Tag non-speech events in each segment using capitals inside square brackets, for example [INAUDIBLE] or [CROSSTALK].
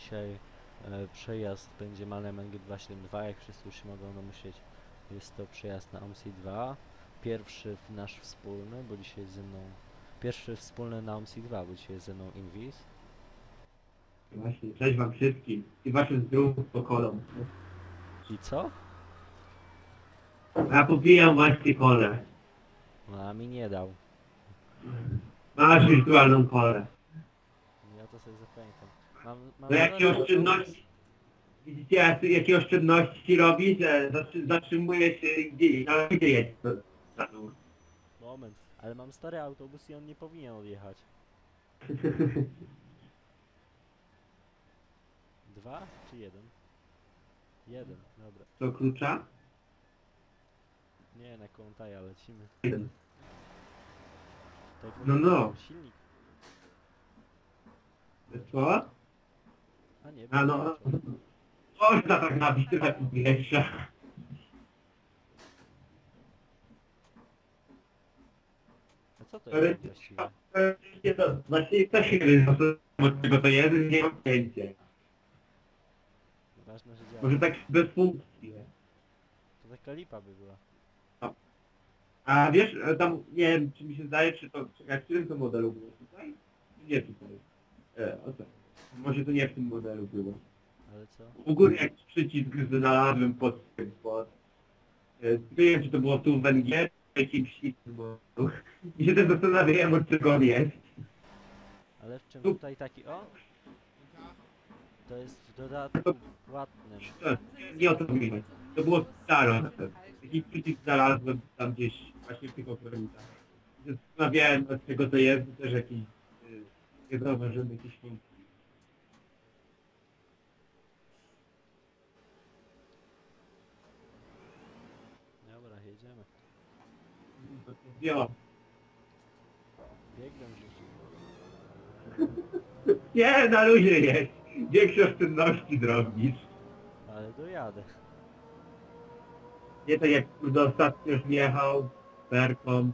dzisiaj e, przejazd będzie Malem NG272, jak wszyscy już się mogą domyśleć. Jest to przejazd na OMSI 2. Pierwszy nasz wspólny, bo dzisiaj jest ze mną... Pierwszy wspólny na OMSI 2, bo dzisiaj jest ze mną Invis. Właśnie, cześć wam wszystkim i waszym zdrówym pokolom. I co? Ja popijam właśnie kolę. No, a mi nie dał. Masz wirtualną kolę. Ja to sobie zapamiętam. Mam, mam No jakie oszczędności... Widzicie jak- jakie oszczędności robi, że zatrzy- zatrzymuje się gdzie, na gdzie jest to stanu. Moment, ale mam stary autobus i on nie powinien odjechać. [LAUGHS] Dwa czy jeden? Jeden, dobra. To klucza? Nie, na Kontaja lecimy. Jeden. Tak No, no. Silnik. Co? A nie, A no, można tak nabić tyle powietrza. A co to jest właściwie? To Właśnie też nie wiem od czego to jest, nie mam pojęcia. Ważne, że działa. Może tak bez funkcji. To taka lipa by była. A wiesz, e, tam nie wiem, czy mi się zdaje, czy to, czekaj, w którym to modelu było tutaj? Nie tutaj. E, o co? Może to nie w tym modelu było. Ale co? U góry jakiś przycisk znalazłem pod tym, pod... E, nie wiem, czy to było tu w Węgier, czy jakimś modelu. I się też zastanawiałem, od czego on jest. Ale w czym Tu- tutaj taki... O! To jest w dodatku płatnym. To, nie o to chodzi. To było staro. Jakiś przycisk znalazłem tam gdzieś właśnie w tych okrętach. Zastanawiałem, od czego to jest, bo też jakiś... y, Nie zauważyłem jakiejś funkcji. Dobra, jedziemy. [LAUGHS] Nie, na luzie jest. Większe oszczędności zrobisz. Ale dojadę. Nie tak jak kurde ostatnio już jechał perką.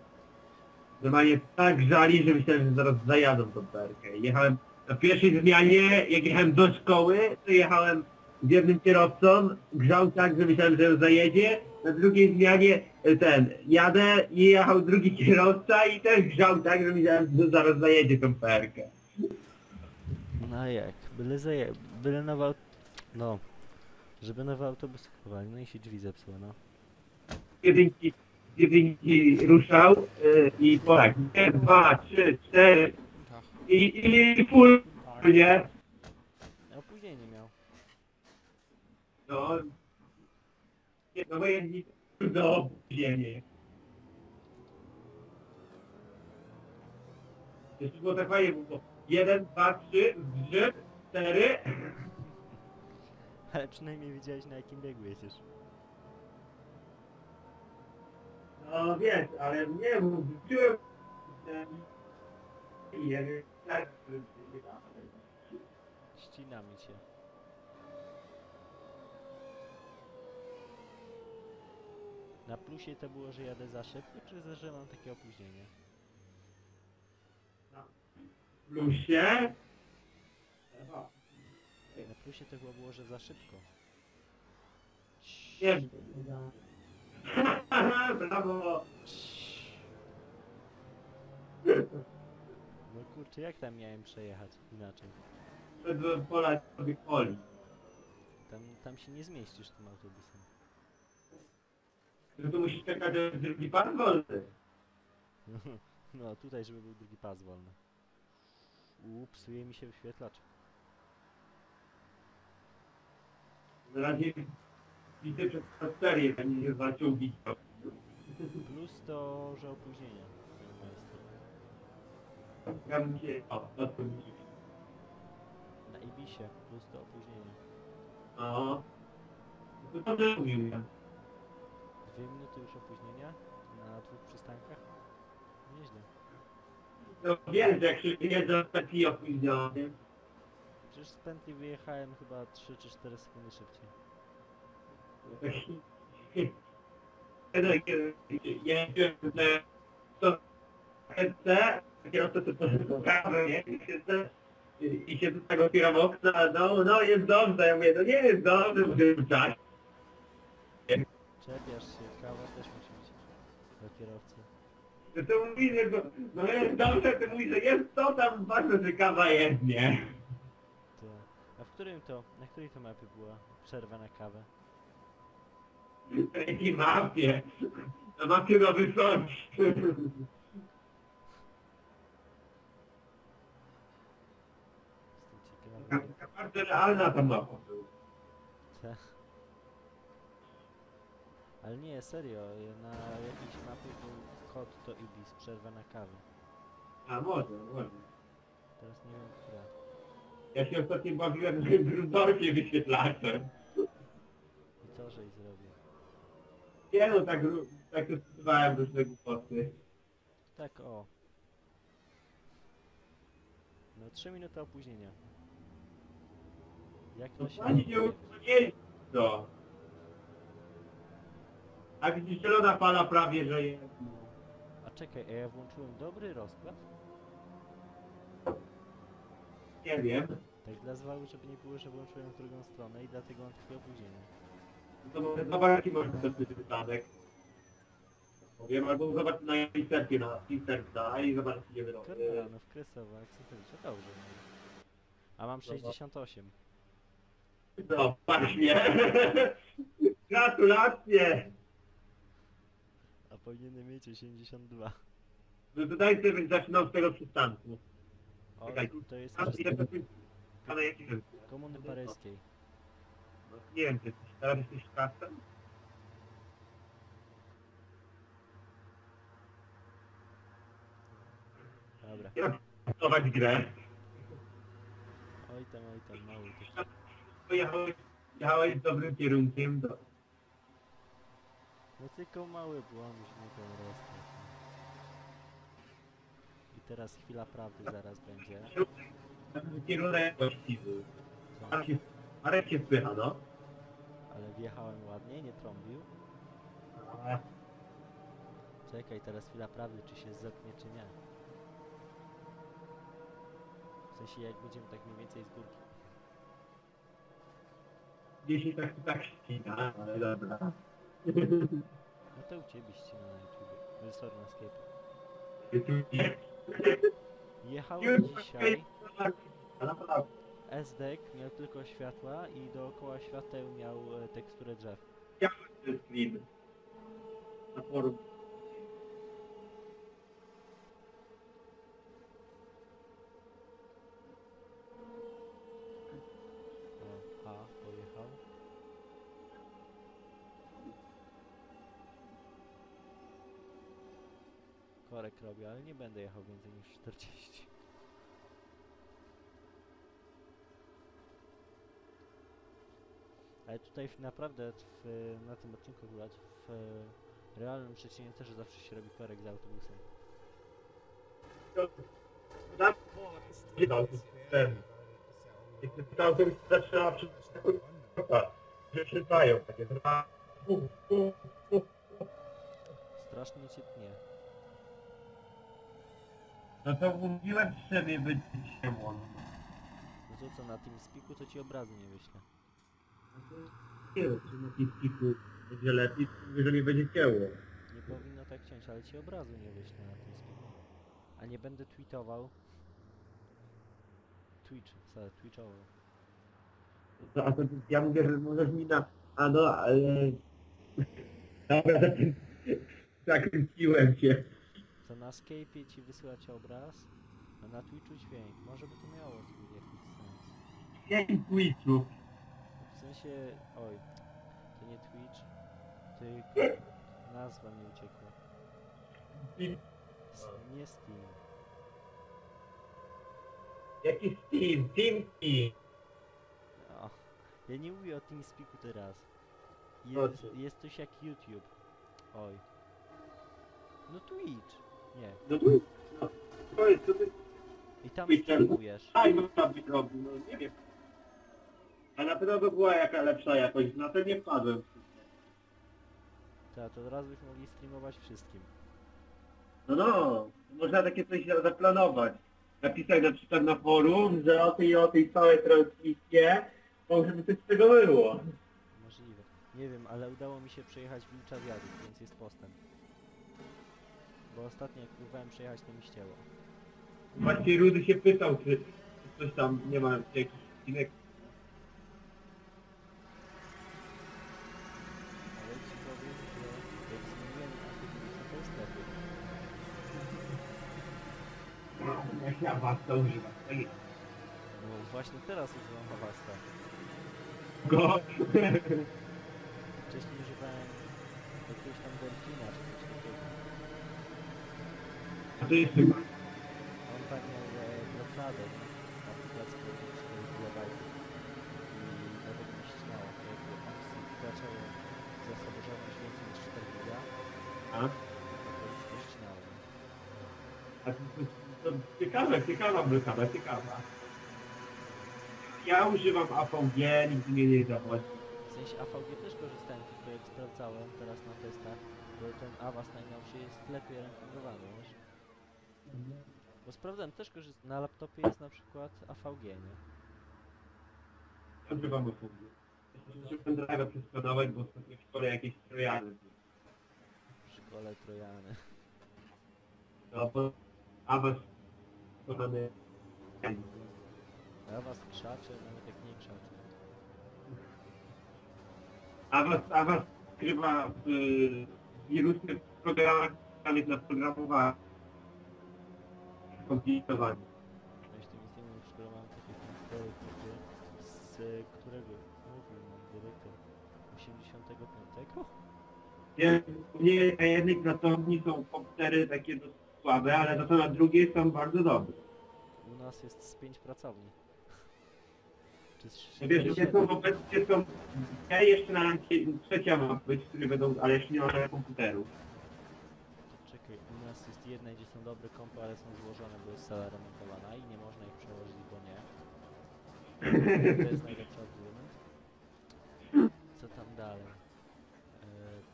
Normalnie tak żali, że myślałem, że zaraz zajadą tą perkę. Jechałem na pierwszej zmianie, jak jechałem do szkoły, to jechałem z jednym kierowcą, grzał tak, że myślałem, że ją zajedzie. Na drugiej zmianie e, ten, jadę i jechał drugi kierowca i też grzał tak, że myślałem, że zaraz zajedzie tą perkę. No jak? Byle zaje... Byle nowy aut... No. Żeby nowy autobus kupowali. No i się drzwi zepsuły, no. jedynki, jedynki ruszał y, i po tak, dwa, trzy, cztery i, i full, nie? Miał. No, nie, no do opóźnienie. Jeszcze było tak fajnie, bo jeden, dwa, trzy, trzy, cztery. [LAUGHS] Ale przynajmniej wiedziałeś na jakim biegu jedziesz. No wiesz, ale nie, bo wróciłem i wiem, tak, Ścina mi cię. Na plusie to było, że jadę za szybko, czy że mam takie opóźnienie? w plusie. Na plusie to chyba było, że za szybko. Nie wiem. [LAUGHS] Brawo! No kurczę, jak tam miałem przejechać inaczej? Polać sobie coli. Tam, tam się nie zmieścisz tym autobusem. No to musisz czekać, aż drugi pan wolny. [LAUGHS] No tutaj, żeby był drugi pas wolny. Uuu, psuje mi się wyświetlacz. Na razie widzę przez pasterię, będzie się zaczął bić. Plus to, że opóźnienie. Ja bym się... O, to widzisz. Na Ibisie, plus to opóźnienie. No. To dobrze mówiłem. Dwie minuty już opóźnienia na dwóch przystankach? Nieźle. No jak się jeżdża z taki opóźniony. Przecież z pętli wyjechałem chyba 3 czy 4 sekundy szybciej. Ja wiem, że to chcę, kierowca to po prawo, nie? I, i się tak otwieram okna, no, no jest dobrze, ja mówię, no nie jest dobrze w tym czasie. Czepiasz się, kawa też musi być dla kierowcy. No to mówi, że no, no jest dobrze, ty mówisz, że jest to tam ważne, że kawa jest, nie? To. A w którym to, na której to mapie była przerwa na kawę? Na jakiej mapie? Na mapie na wysokość. Jestem ciekawy. Bardzo realna ta mapa była. Te. Ale nie, serio, na jakiejś mapie był kod to Ibis, przerwa na kawę. A może, może. Teraz nie wiem, która. Ja się ostatnio bawiłem w Rudolfie wyświetlaczem. I to, że i zrobił. Nie no, tak, ru- tak testowałem różne głupoty. Tak, o. No 3 minuty opóźnienia. Jak No to się... pani nie uwolnili to. A widzisz, zielona fala prawie, że jest. A czekaj, a ja włączyłem dobry rozkład? Nie wiem. Tak dla zwału, żeby nie było, że włączyłem w drugą stronę i dlatego mam takie opóźnienie. No to może zobacz jaki może być wypadek. Powiem, albo zobacz na insercie, na inserta i zobacz gdzie wyrobię. Kornelanów, Krysowa, Akcentowicze, dobrze. A mam 68. No, właśnie. [LAUGHS] Gratulacje! Powinienem mieć 82. No to daj sobie zaczynał z tego przystanku. O, Czekaj, to jest Tam ile na jakim komuny paryskiej. No, nie wiem, czy jesteś, teraz jesteś czasem? Dobra. Jak testować grę? Oj tam, oj tam, mały. Pojechałeś, jechałeś dobrym kierunkiem do... No tylko mały błąd, już nie ten rozkład. I teraz chwila prawdy zaraz będzie. Kierunek właściwy. Co? Marek się, spycha, no. Ale wjechałem ładnie, nie trąbił. A, Czekaj, teraz chwila prawdy, czy się zetnie, czy nie. W sensie jak będziemy tak mniej więcej z górki. Gdzieś tak, tak ścina, ale dobra. No to u ciebie ścina na YouTube. Sorry, na Skype. Jechałem dzisiaj, naprawdę. SDek miał tylko światła i dookoła świateł miał e, teksturę drzew. ten screen. Na forum. O, a, pojechał. Korek robię, ale nie będę jechał więcej niż 40. Ale tutaj naprawdę w, na tym odcinku akurat w realnym Szczecinie też zawsze się robi korek z autobusem. Ten. Takie. Strasznie cię tnie. No to mówiłem sobie być ciemło. No to co, na tym spiku to ci obrazu nie wyślę. Nie wiem, czy na piskiku będzie lepiej, że nie będzie cięło. Nie powinno tak ciąć, ale ci obrazu nie wyślę na tym spiku. A nie będę tweetował. Twitch, co, twitchował. No, a to ja mówię, że możesz mi na... A no, ale... [LAUGHS] Dobra, zakręciłem się. Co na Skype'ie ci wysyłać obraz, a na Twitchu dźwięk. Może by to miało jakiś sens. Dzień Twitchu. W sensie, oj, to nie Twitch, tylko nazwa mi uciekła. S nie Steam. Jaki Steam? Teamki. O, ja nie mówię o TeamSpeaku teraz. Jest, jest coś jak YouTube. Oj. No Twitch. Nie. No tu... No, to jest, to ty... I tam streamujesz. Aj, no tam być robił, no nie wiem. A na pewno by była jaka lepsza jakość, na to nie wpadłem. Ta, to od razu byśmy mogli streamować wszystkim. No no, można takie coś zaplanować. napisać na przykład na forum, że o tej i o tej całej transmisję, może by coś z tego było. Możliwe. Nie wiem, ale udało mi się przejechać Wilcza Wiaduk, więc jest postęp. Bo ostatnio jak próbowałem przejechać, to mi ścięło. Właśnie Rudy się pytał, czy, czy coś tam nie ma jakiś odcinek. Ale ci powiem, że jak zmieniłem antywirusa, to jest lepiej. Jak ja was to używam. Jest. No właśnie teraz używam Avasta. Go. [LAUGHS] Wcześniej używałem jakiegoś tam Delfina czy coś takiego. Ma. On tak miał e, blokadę na po 4 GB i nawet mi ścinało. Jakby on zaczęło zasobność więcej niż 4 GB, A? to już to ścinało. A to, to, ciekawe, ciekawa blokada, ciekawa. Ja używam AVG, nigdy mnie nie zawodzi. W sensie AVG też korzystałem, tylko jak sprawdzałem teraz na testach, to ten Avast najnowszy jest lepiej rankingowany, wiesz? Bo sprawdzałem, też korzystam, na laptopie jest na przykład AVG, nie? Ja używam AVG. Muszę pendrive'a przeskładować, bo ostatnio w szkole jakieś trojany. W szkole Trojany. No bo Avast to mamy... Avast krzacze, nawet jak nie krzacze. Avast, Avast skrywa w y, wirusy w programach pisanych na programowanie. Z tym w szkole mam takie komputery, kurde, z którego mówił nam dyrektor 85? Nie, u mnie na jednej pracowni są komputery takie dosyć słabe, ale za to na drugiej są bardzo dobre. U nas jest z 5 pracowni. [LAUGHS] Czy z No wiesz, 7? są obecnie są... Ja jeszcze na rancie trzecia ma być, które będą, ale jeszcze nie ma komputerów. Jedna, gdzie są dobre kompy, ale są złożone, bo jest sala remontowana i nie można ich przełożyć, bo nie. [LAUGHS] To jest najlepszy argument. Co tam dalej? E,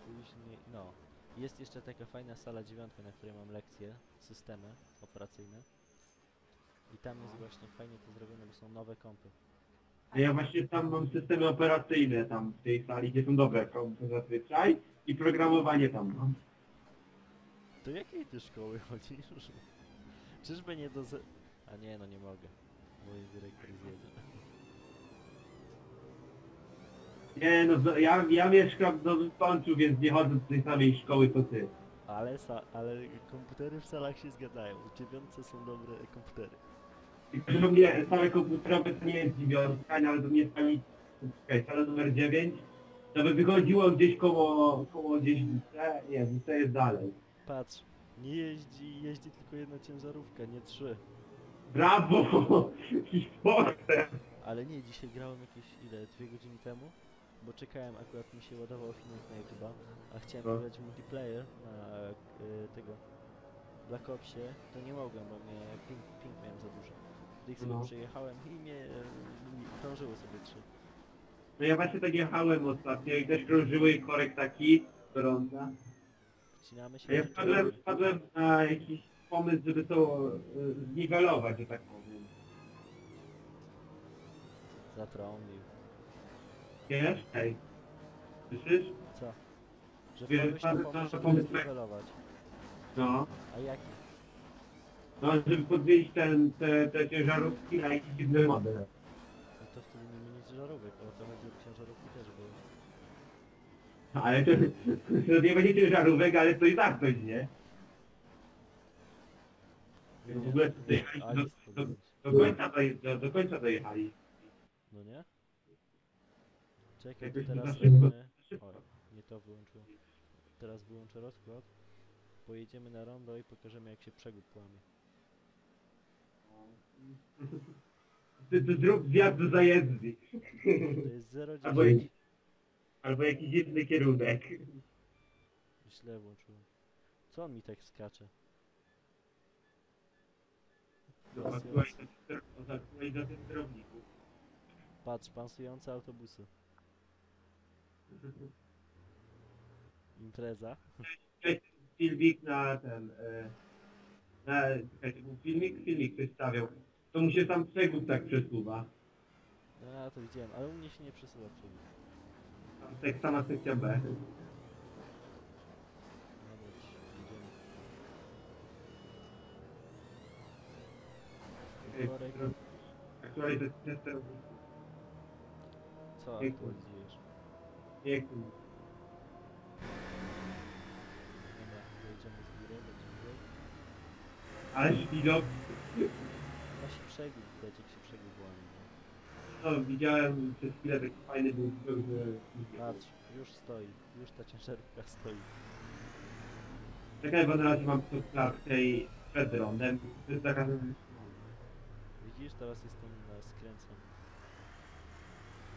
później, no. Jest jeszcze taka fajna sala dziewiątka, na której mam lekcje, systemy operacyjne. I tam jest właśnie fajnie to zrobione, bo są nowe kompy. A ja właśnie tam mam systemy operacyjne tam w tej sali, gdzie są dobre kompy zazwyczaj i programowanie tam mam. Do jakiej ty szkoły [LAUGHS] chodzisz? Czyżby nie do... ze- A nie, no nie mogę. Mój dyrektor zjedzie. Nie no, z- ja, ja mieszkam do Kończu, więc nie chodzę do tej samej szkoły co ty. Ale, sa, ale komputery w salach się zgadzają. W dziewiątce są dobre komputery. Tylko, że u mnie same komputerowe to nie jest dziewiątka, ale to nie jest ani... Czekaj, sala numer 9. To by wychodziło gdzieś koło, koło gdzieś nie, WC jest dalej. Patrz, nie jeździ, jeździ tylko jedna ciężarówka, nie trzy. Brawo! [LAUGHS] Sportem! Ale nie, dzisiaj grałem jakieś, ile, dwie godziny temu? Bo czekałem, akurat mi się ładował film na YouTube'a, a chciałem No. pograć w multiplayer na y, tego Black Opsie, to nie mogłem, bo mnie ping, ping miałem za dużo. Wtedy sobie No. przejechałem i mnie y, krążyły sobie trzy. No ja właśnie tak jechałem ostatnio i też krążyły korek taki, gorąca. Wcinamy się ja wpadłem, wpadłem na jakiś pomysł, żeby to y, zniwelować, że tak powiem. Zatrąbił. Wiesz? Ej. Słyszysz? Co? Że Wiesz, wpadłeś na pan- pomysł, żeby pomysł- zniwelować. No. A jaki? No, żeby podwieźć ten, te, te ciężarówki na jakiś dziwny model. No to wtedy nie mieli ciężarówek, ale to chodzi o ciężarówki też były. Ale to, to nie będzie ciężarówek, ale to i tak coś, nie? W ogóle to dojechaliśmy A, do, do, do, końca, doje- do, do końca dojechali. No nie? Czekaj, to teraz szybko, robimy... Oj, nie to wyłączyłem. Teraz wyłączę rozkład. Pojedziemy na rondo i pokażemy jak się przegub łamie. Ty, [LAUGHS] ty zrób zjazd do zajezdni. To jest Albo 0,10. Albo jakiś inny kierunek. Źle włączyłem. Co on mi tak skacze? Aktualizacja aktualizacja sterowników. Patrz, pansujące autobusy. Impreza. Filmik na ten... E, czekajcie, był filmik, filmik ktoś stawiał. To mu się tam przegód tak przesuwa. No ja to widziałem, ale u mnie się nie przesuwa przegód. Tam tak sama sekcja B. Worek, Aktualizacja teraz co Dziękuję. aktualizujesz? piękny. Dobra, dojedziemy z góry, będziemy góry. Ale widok, Właśnie przegód widać, jak się przegód łamie. nie? No widziałem przez chwilę taki fajny był widok, że... Patrz, już stoi, już ta ciężarówka stoi. Czekaj, bo na razie mam tu klatkę i przed rondem. To jest taka... Widzisz, teraz jestem na skręcam.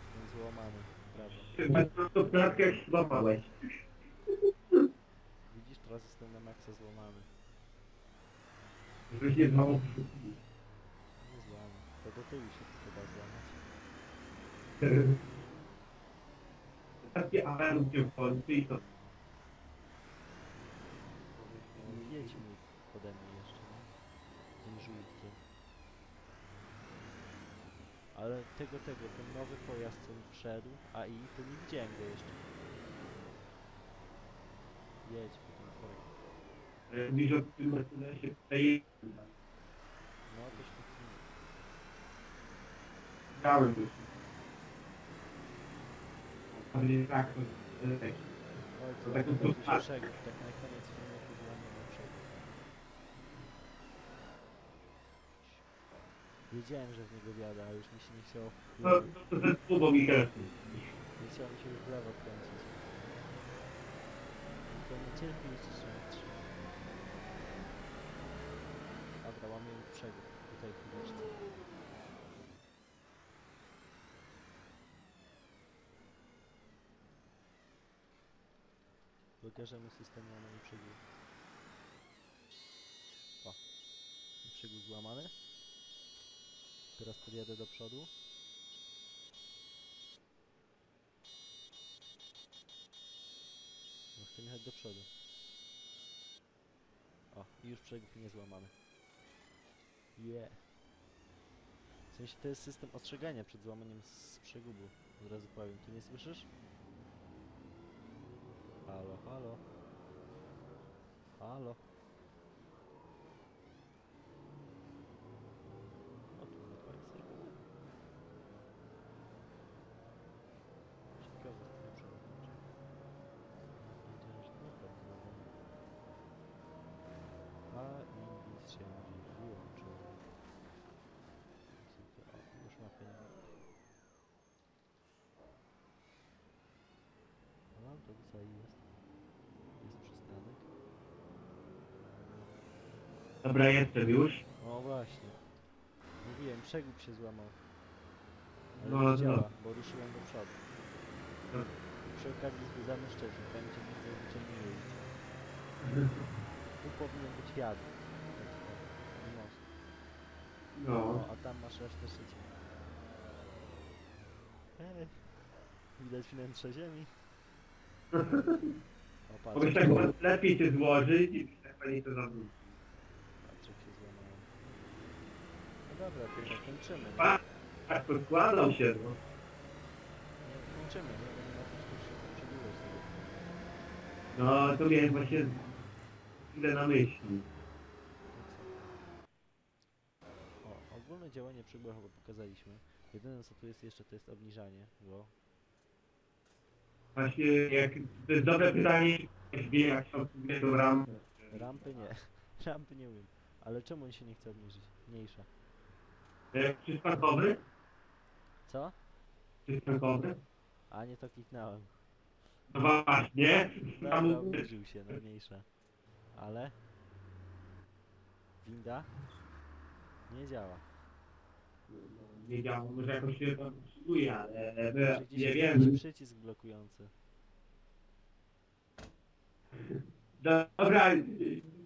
Jestem złamany, prawo. Chyba tą klatkę jak złamałeś. Widzisz, teraz jestem na maksa złamany. Żebyś nie złamał. Nie złamy. To do tyłu się tylko da Takie alarm cię wchodzi i to... No, jedź mi pode mnie jeszcze, nie? Tym żółtkiem. Ale tego, tego, ten nowy pojazd co mi wszedł, a i to nie widziałem go jeszcze. Jedź po tym korek. Mówisz o tym Mercedesie tutaj No to świetnie. Dałem już. Będzie tak, to jest tak. Oj, To tak tak to- przegód, tak na koniec filmu złamiemy przegód. Wiedziałem, że w niego wiada, a już mi się nie chciało No, to, ze spółą mi nie chciało mi się już w lewo kręcić. To nie cierpi jeszcze trzymać. Dobra, łamiemy przegód, tutaj w chwileczce. Pokażemy system łamania przegód. O, przegód złamany. Teraz podjadę do przodu. No chcę jechać do przodu. O, i już przegód nie złamany. Yeah. W sensie to jest system ostrzegania przed złamaniem z przegubu. Od razu powiem, ty nie słyszysz? Halló, halló. Halló. No, to tutaj jest. Jest przystanek. Dobra, jestem już. O właśnie. Mówiłem, przegub się złamał. Ale No, no, no. działa, bo ruszyłem do przodu. No. Przy okazji zwiedzamy Szczecin, będzie widzę wyciągnęli. Tu powinien być jad. Taki most. No. O, a tam masz resztę Szczecina. Hej. Widać wnętrze ziemi. O, patrz, Mogłeś tak patrz, lepiej się złożyć i tak pani to zawróci. jak się złamało. No dobra, to już kończymy. nie? Pa, tak to składał się, no. Nie, kończymy, nie? Bo nie ma co tu się przedłużać sobie. No, to miałem właśnie chwilę na myśli. O, ogólne działanie chyba pokazaliśmy. Jedyne co tu jest jeszcze to jest obniżanie, bo Właśnie, jak, to jest dobre pytanie, jak wie, jak się obsługuje tą rampę. rampy nie. [LAUGHS] Rampy nie umiem. Ale czemu on się nie chce obniżyć? Mniejsza. Jak przystankowy? Co? Przystankowy? A nie to kliknąłem. No właśnie. Dobra, Tam obniżył się na mniejsza. Ale... Winda? Nie działa. Nie działa, może jakoś się to obsługuje, ale Może nie wiem. przycisk blokujący. Dobra,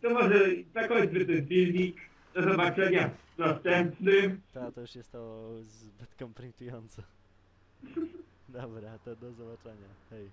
to może zakończmy ten filmik. Do zobaczenia w następnym. Ta to już jest to zbyt kompromitujące. [LAUGHS] Dobra, to do zobaczenia. Hej.